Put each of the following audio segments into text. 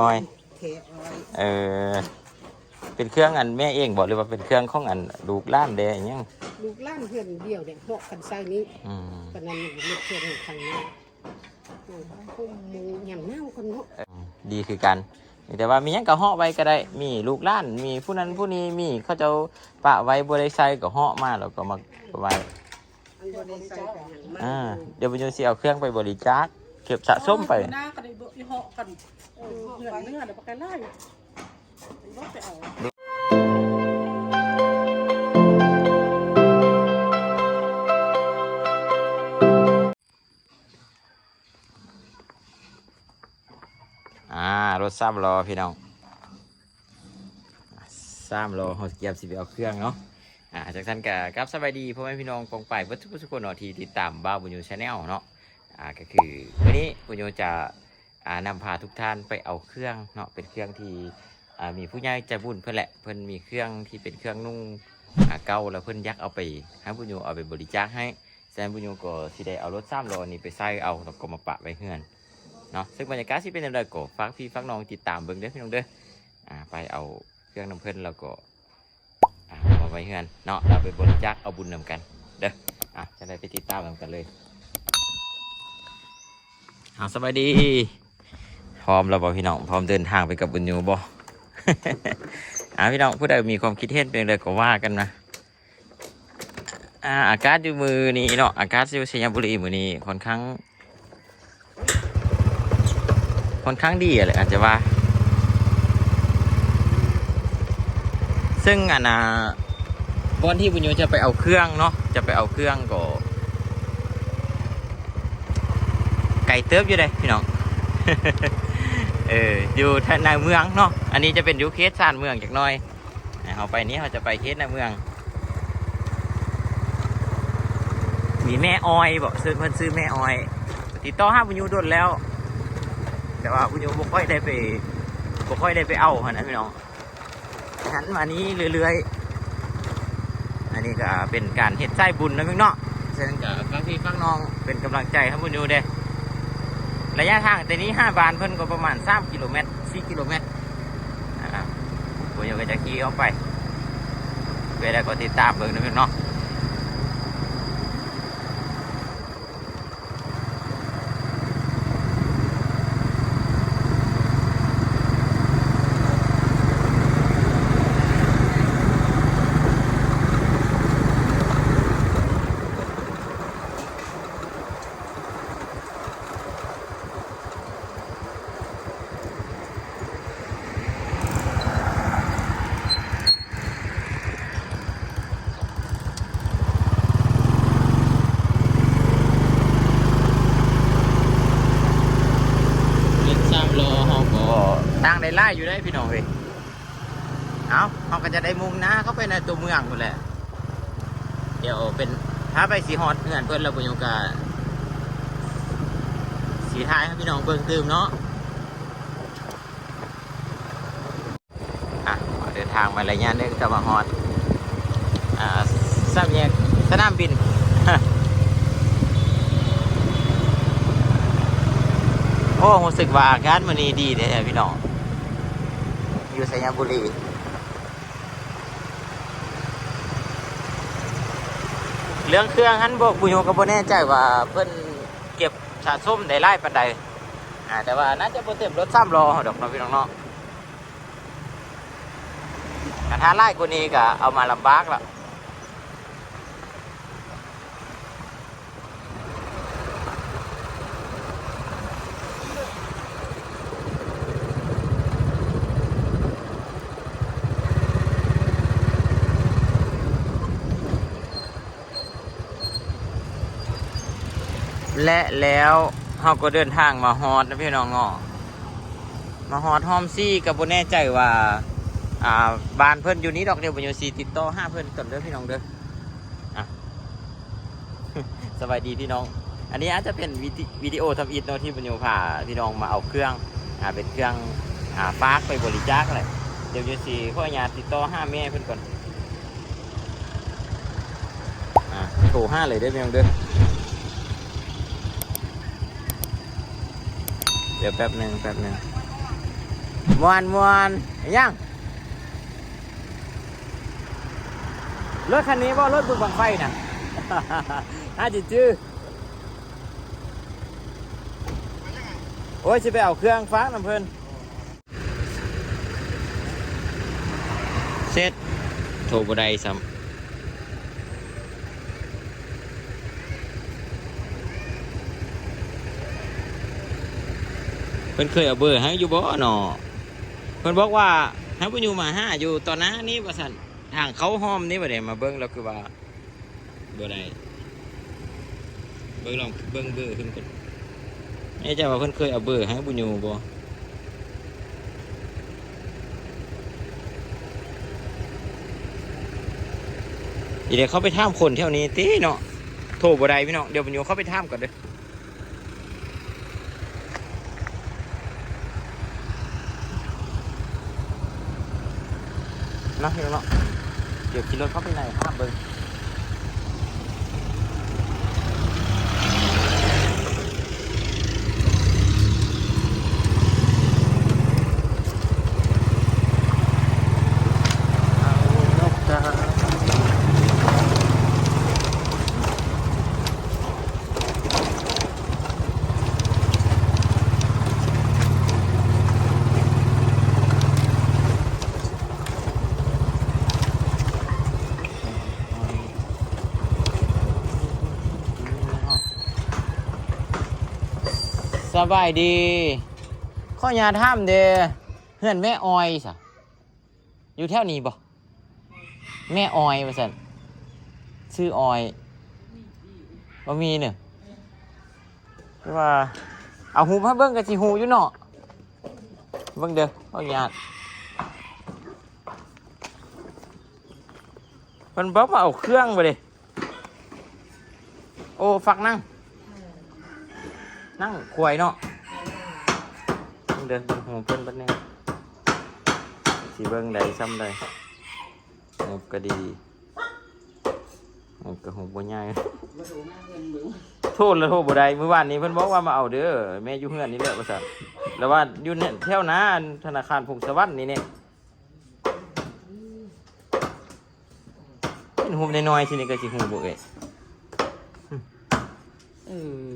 อ้อย เทอ้อยเออ เป็นเครื่องอันแม่เองบอกเลยว่าเป็นเครื่องของอันลูกหล้านเด้อยังลูกหล้านเพื่อนเดียวเนี่ยเหาะกันใส่นี้อืมปานนั้นเล็กเพื่อนทางนี้โอ้พุ่มมูยำเน่าคนเนาะดีคือกัน แต่ว่ามีหยังก็เหาะไว้ก็ได้ มีลูกหล้าน มีผู้นั้นผู้นี้มีเขาเจ้าปะไว้บ่ได้ใส่ก็เหาะมาแล้วก็มาไว้อันบริใส่กันอย่างมากอ่าเดี๋ยวบุญโยสิเอาเครื่องไปบริจาคเก็บสะสมไป หน้ากันได้เบอะอีเหาะกันเออเหงื่อเนื้อเดี๋ยวปากกันไล่รถไปเอาอ่ารถซ้ำรอพี่น้องซ้ำรอเขาเกียบสิไปเอาเครื่องเนาะอ่าจากท่านกับกับสบายดีพ่อแม่พี่น้องกองไปเพื่อทุกทุกคนเนาะที่ติดตามบ้าบุญโยชาแนลเนาะ อ่าก็คือวันนี้บุญโยจะอ่านำพาทุกท่านไปเอาเครื่องเนาะเป็นเครื่องที่อ่ามีผู้ใหญ่ใจบุญเพื่อนแหละเพื่อนมีเครื่องที่เป็นเครื่องนุ่งอ่าเก่าแล้วเพื่อนยักเอาไปให้บุญโยเอาไปบริจาคให้แซนบุญโยก็สิได้เอารถซ้ำรอนี้ไปใส่เอาแล้วก็มาปะไว้เฮือนเนาะซึ่งบรรยากาศที่เป็นอย่างไรก็ฝากพี่ฝากน้องติดตามเบิ่งเด้อพี่น้องเด้ออ่าไปเอาเครื่องน้ำเพิ่นแล้วก็อ่าไว้เฮือนเนาะเราไปบริจาคเอาบุญนำกัน เด้ออะจะได้ไปติดตามนำกันเลย เอาสบายดี พร้อมแล้วบ่พี่น้อง พร้อมเดินทางไปกับบุญยูบ่อาพี่น้องผู้ใดมีความคิดเห็นเป็นเลยก็ว่ากันนะอ่าอากาศอยู่มือนี้เนาะอากาศอยู่ชัยบุรีมือนี้ค่อนข้าง ค่อนข้างดีอะเลยอาจจะว่า ซึ่งอันนะวันที่บุญโยจะไปเอาเครื่องเนาะจะไปเอาเครื่องก็ ไก่เติบอยู่เลยพี่น้อง เอออยู่ทางในเมืองเนาะ อันนี้จะเป็นยูเคสซานเมืองจากน้อยเอาไปนี้เราจะไปเคสในเมือง มีแม่ออยบอกซื้อเพิ่นซื้อแม่ออย ติดต่อห้าบุญโยโดนแล้ว แต่ว่าคุณโยมบ่ค่อยได้ไปบ่ค่อยได้ไปเอาหันนะพี่น้องหันมานี้เรื่อยๆ อันนี้ก็เป็นการเฮ็ดไส้บุญนะพี่น้องฉะนั้นก็ฟังพี่ฟังน้องเป็นกำลังใจให้คุณโยเด้ ระยะทางแต่นี้ห้าบานเพิ่นก็ประมาณสามกิโลเมตรสี่กิโลเมตรอ่าคุณโยก็จะขี่เข้าไปเวลาก็ติดตามเบิ่งนะพี่น้อง เล็กซ้ำรอเขาก็ ตั้งได้ไล่อยู่ได้พี่น้องเว้ยเอาเขาก็จะได้มุ่งน้าเขาไปในตัวเมืองหมดแหละ เดี๋ยวเป็นถ้าไปสีฮอดเงื่อนเพื่อนเราบุญยงกาสีท้ายให้พี่น้องเบิ่งตื่มเนาะอะเดินทางมาระยะหนึงจะมาฮอดอ่าสามแยกสนามบินโอ้รู้สึกว่าอากาศมันนี้ดีเลยพี่น้อง อยู่สยบุรีเรื่องเครื่องฮันบอกบุญโยก็บ่แน่ใจว่าเพิ่นเก็บสะสมได้หลายปานใดอ่าแต่ว่าน่าจะบ่เต็มรถซ้ำรอดอกเนาะพี่น้องเนาะถ้าไล่กว่านี้ก็เอามาลำบากแล้ว และแล้วเฮาก็เดินทางมาฮอดนะพี่น้องเนาะมาฮอดฮอมซี่ก็บ่แน่ใจว่า อ่าบ้านเพิ่อนอยู่นี้ดอกเดียวบุญโยซีติดต่อห้าเพิ่อนก่อนเด้อพี่น้องเด้ออะสบายดีพี่น้อง อันนี้อาจจะเป็นวิดีวิดีโอทำอิฐเนาะที่บุญโยพาพี่น้องมาเอาเครื่อง อ่าเป็นเครื่อง อ่าฟากไปบริจาคอะไรเดี๋ยวโยซีขออญาตติดต่อห้าแม่เพิ่อนก่อนอ่าโทรห้าเลยเด้อพี่น้องเด้อ เดี๋ยวแป๊บหนึ่งแป๊บหนึ่งมวนมวนยังรถคันนี้บ่ารถบึงบังไฟน่ะน่าจิจื้อโอ้ยจะไปเอาเครื่องฟ้าน้ำเพลินเสร็จโทรบ่ได้ซ้ำ พิ่นเคยเอาเบอร์ให้อยู่บ่หนอเพิ่นบอกว่าให้ผู้อยู่มาห้าอยู่ตอนนั้นนี่ว่าซั่นทางเขาห้อมนี่บ่ได้มาเบิ่งแล้วคือว่าเบ่ได้เบิ่งลองเบิ่งเบอร์เพิ่นก่อนแน่ใจว่าเพิ่นเคยเอาเบอร์ให้ผู้อยู่บ่อีเดี๋ยวเขาไปท่ามคนแถวนี้ติเนาะโทรบ่ได้พี่น้องเดี๋ยวผู้อยู่เขาไปท่ามก่อนเด้อ เนาะเห็นแล้วเนาะเดี๋ยวขี่รถเข้าไปในภาพเบิ้งเอานกกาส บายดี ข้อยาถ้ำเด้เพื่อนแม่ออยสะอยู่แถวนี้บ่แม่ออยว่าสันชื่อออยบ่มีเนี่ยคือว่า เอาหูมาเบิ้งกับสิหูอยู่เนาะเบิ้งเด้อข้อยาตเพิ่นบอกว่าเอาเครื่องไปเลยโอ้ ฝักนั่ง นั่งควยเนาะเดินหัวเพิ่นบัดนี้สีเบิ่งใดซ้ำใดหูก็ดีหูก็หูบ่ใหญ่โทษแล้วโทษบ่ได้มื้อวานนี้เพิ่นบอกว่ามาเอาเด้อแม่อยู่เฮือนนี่แหละว่าซั่นแล้วว่าอยู่เนี่ยแถวนาธนาคารพงศวรรค์นี่เนี่ยเป็นหูน้อยๆทีนี้ก็สิหูบ่เอ้ยเออ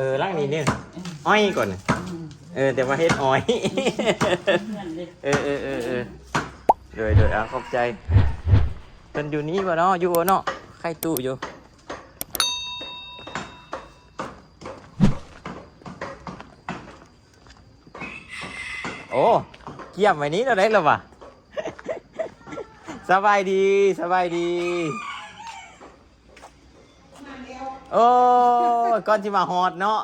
ออร่างนี้เนี่ยอ้อยก่อน เออ แต่ว่าเฮ็ดอ้อย เออเออเออเออโดยโดยอะขอบใจเป็นอยู่นี่ป่ะเนาะอยู่บ่เนาะใครตู้อยู่โอ้เกี่ยมไว้นี้เราได้แล้ววะสบายดีสบายดี โอ้ ยก่อนที่มาฮอดเนาะ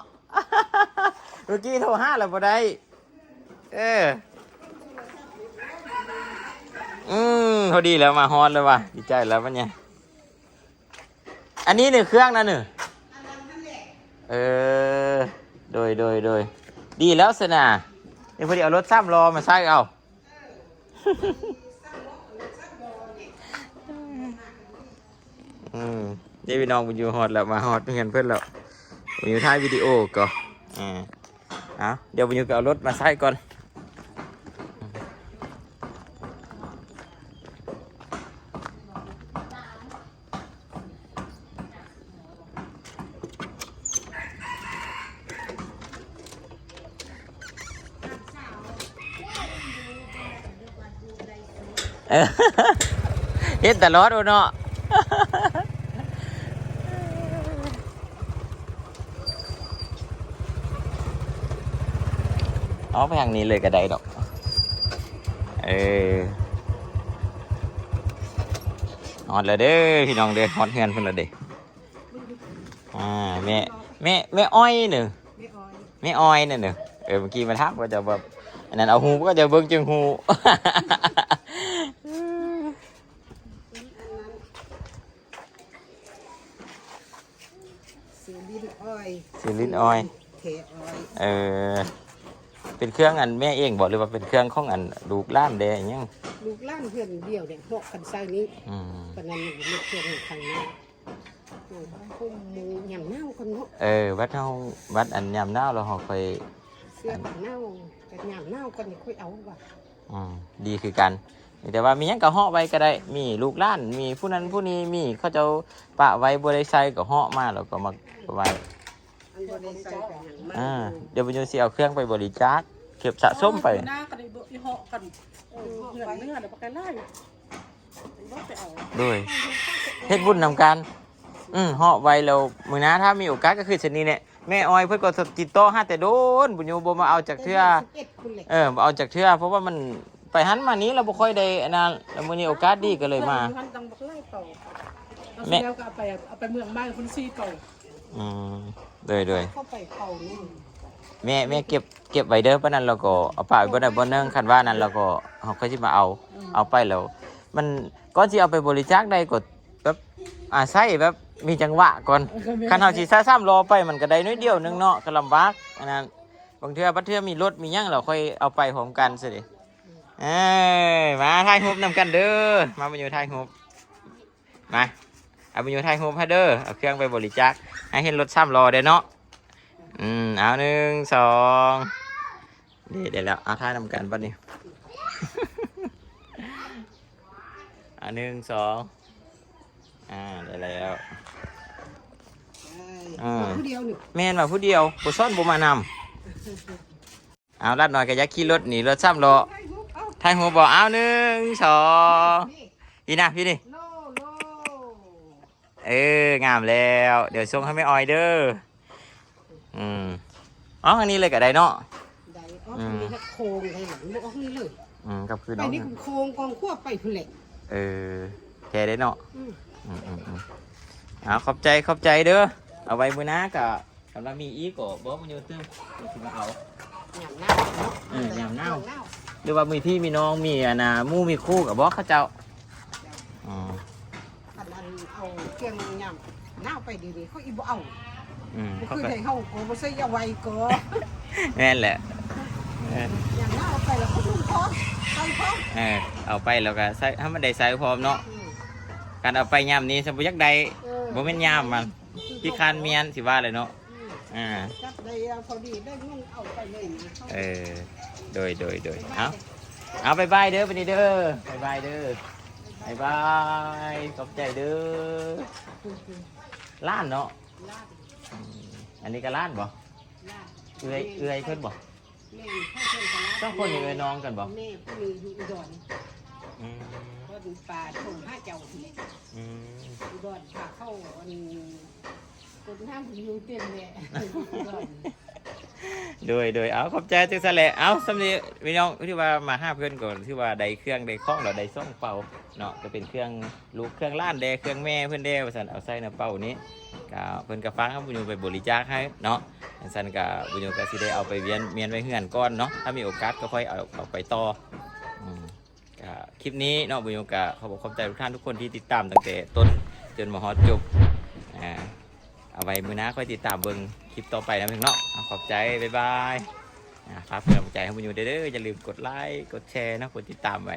เมื่อกี้โทรห้าแล้วบ่ได้เอออืมพอดีแล้วมาฮอดแล้วว่ะดีใจแล้วปะเนี่ยอันนี้เนี่ยเครื่องนั่นเนี่ยเออ โดยโดยโดยดีแล้วสนะเดี๋ยวพอดีเอารถซ้ำรอมาใส่เอาอืมเดี๋ยวพี่น้องบุญยูฮอดแล้วมาฮอดเงินเพื่อนแล้ว บุญยูถ่ายวิดีโอก่อนอ่าเอาเดี๋ยวบุญยูไปเอารถมาใส่ก่อนเออเห็นตลอดโอเนาะ เอาไปทางนี้เลยก็ได้ดอก เออฮอดแล้วเด้อพี่น้องเด้อฮอดเฮือนเพิ่นแล้วเด้ออ่าแม่แม่แม่อ้อยหนึ่งไม่อ้อยแม่อ้อยนั่นหนึ่งเออเมื่อกี้มาทักว่าจะแบบอันนั้นเอาหูก็จะเบิ่งจึงหูเสียลิ้นอ้อยสิลิ้นอ้อยเทอ้อยเออ เป็นเครื่องอันแม่เองบอกหรือว่าเป็นเครื่องของอันลูกหล้านเด้อยังลูกหล้านเพื่อนเดียวเนี่ยหกกันใส่นี้อืมปานนั้นลูกเพื่อนของทางนี้โอ้ยพุ่มหมูยำเน่าคนเนาะเออ วัดเฮาวัดอันยามหน้าเราเฮาเคยเสีสื้อกับเน่ากับหยามเน่าก็นี่ค่อยเอาว่ะอืมดีคือกัน แต่ว่ามีหยังก็เหาะไว้ก็ได้ มีลูกหล้าน มีผู้นั้นผู้นี้มีเขาเจ้าปะไว้บ่ได้ใส่ก็เหาะมาแล้วก็มาไว้ อันบริใส่กับหยามมาอ่าเดี๋ยวบุญโยสิเอาเครื่องไปบริจาคเก็บสะสมไป หน้ากันอีอีเหาะกันเออเหลืองเนื้อเดี๋ยวปลาไก่ไล่บ่ไปเอาด้วยเฮ็ดบุญนำกัน อืมเหาะไว้แล้วมื้อหน้าถ้ามีโอกาสก็คือชนี้เนี่ยแม่ออยเพิ่นก็ติดต่อหาแต่โดนบุญโยบ่มาเอาจากเทื่อเอ็ดคุณเหล็กเออบ่เอาจากเทื่อเพราะว่ามันไปหันมานี้เราบ่ค่อยได้อันนั้นแล้วมื้อนี้โอกาสดีก็เลยมาพันตังบักไล่เป่าเอาแม่เสร็จแล้วก็เอาไปเอาไปเมืองบ้านคุณซีเป่า อืมด้วยด้วยเข้าไปเป่านี่แม่แม่เก็บเก็บไว้เด้อปะนั้นเราก็เอาไปบ่ได้บ่เนิ่งคันว่านั้นเราก็เฮาก็สิมาเอาเอาไปแล้ว มันก่อนสิเอาไปบริจาคได้ก็แบบอาศัยแบบมีจังหวะก่อนคันเฮาสิซ่าซ้ำรอไปมันก็ได้น้อยเดียวหนึงเนาะก็ลำบากอันนั้นบางเทื่อบัดเทื่อมีรถมีหยังเราค่อยเอาไปพร้อมกันสิเด้เอ้ยมาถ่ายรูปนำกันเด้อมาบ่อยู่ถ่ายรูปมาเอาไปอยู่ถ่ายรูปให้เด้อเอาเครื่องไปบริจาค ให้เห็นรถซ้ำรอเด้อเนาะอืมเอาหนึ่งสองเดี๋ยวเดี๋ยวแล้วเอาถ่ายนำกันบัดนี้เอาหนึ่งสองอ่าได้แล้วอ่าผู้เดียวนี่แม่นว่าผู้เดียวบ่ซ่อนบ่มานำเอาลัดหน่อยก็อยักขี่รถหนีรถซ้ำรอให้ลูกเอาทายหัวบอกเอาหนึ่งสองนี่พี่นะพี่นี่โลโล เอองามแล้ว เดี๋ยวส่งให้แม่ออยเด้ออืมอ๋ออันนี้เลยก็ได้เนาะ ได้ออกนี่ก็โค้งให้หลังบ่ออกนี่เลยอืมกับคือไปน้องนี่ก็โค้งกองขั้วไปพุ่นแหละเออแค่ได้เนาะอืม อืมอืมอืมเอาขอบใจขอบใจเด้อเอาไว้มื้อหน้าก็กำลังมีอีกก็บอกมันอยู่ตึ้งสิมาเอา หยามเน่าเนาะเออหยามเน่า หรือว่ามีพี่มีน้องมีอันน่ะหมู่มีคู่กับบอกเขาเจ้าอ๋ออันนั้น เอาเครื่องหยามเน่าไปดีๆเขาอีบ่เอาอืมบ่เขาคือก็ให้เฮาก็บ่ใช่เอาไว้ก็แม่นแหละเออหยามเน่าเอาไปแล้วเขาลุงพร้อมไปพร้อมเออเอาไปแล้วก็ใส่ถ้ามันได้ใส่พร้อมเนาะอืมการเอาไปยามนี้สมบูรยักใดเออบ่แม่นยามมันพี่คานเมียนสิว่าเลยเนาะอืมอ่าจับได้เอาพอดีได้เงินเอาไปเลยนะเขาเออโดยโดยโดยเอา เอาบายบายเด้อไปนี่เด้อบายบายเด้อ บายบายขอบใจเด้อล้านเนาะลาดอืมอันนี้ก็ล้านบ่ลาดเอื้อยเอื้อยเพิ่นบ่แม่พ่อเพิ่นก็ลาดต้องคนอยู่เอื้อยน้องกันบ่แม่ผู้มีอยู่อุดรอืมเพิ่นป่าชงห้าเจ้าทีอืมอุดรพาเข้าอันคนห้ามอยู่เต็มเลยอุดร โดยโดยเอาขอบใจจังซั่นแหละเอาสำนีพี่น้องที่ว่ามาห้าเพื่อนก่อนที่ว่าได้เครื่องได้ข้องเราได้ซ่องเป่าเนาะก็เป็นเครื่องลูกเครื่องล้านแดเครื่องแม่เพื่อนแดว่าซั่นเอาใส่ในเป่านี้ก็เพิ่นก็ฟังครับบุญโยไปบริจาคให้เนาะอันซั่นก็บุญโยก็สิได้เอาไปเวียนเมียนไว้เฮือนก่อนเนาะถ้ามีโอกาสก็ค่อยเอาเอาไปต่ออืมก็คลิปนี้เนาะบุญโยก็ขอบอกขอบใจทุกท่านทุกคนที่ติดตามตั้งแต่ต้นจนมาฮอดจบ เอาไว้มือน้าค่อยติดตามเบิ้งคลิปต่อไปนะเพื่อนเนาะขอบใจบ๊ายบายอ่าฝากเพื่อนใจให้บุญอยู่เด้ออย่าลืมกดไลค์กดแชร์นะกดติดตามไว้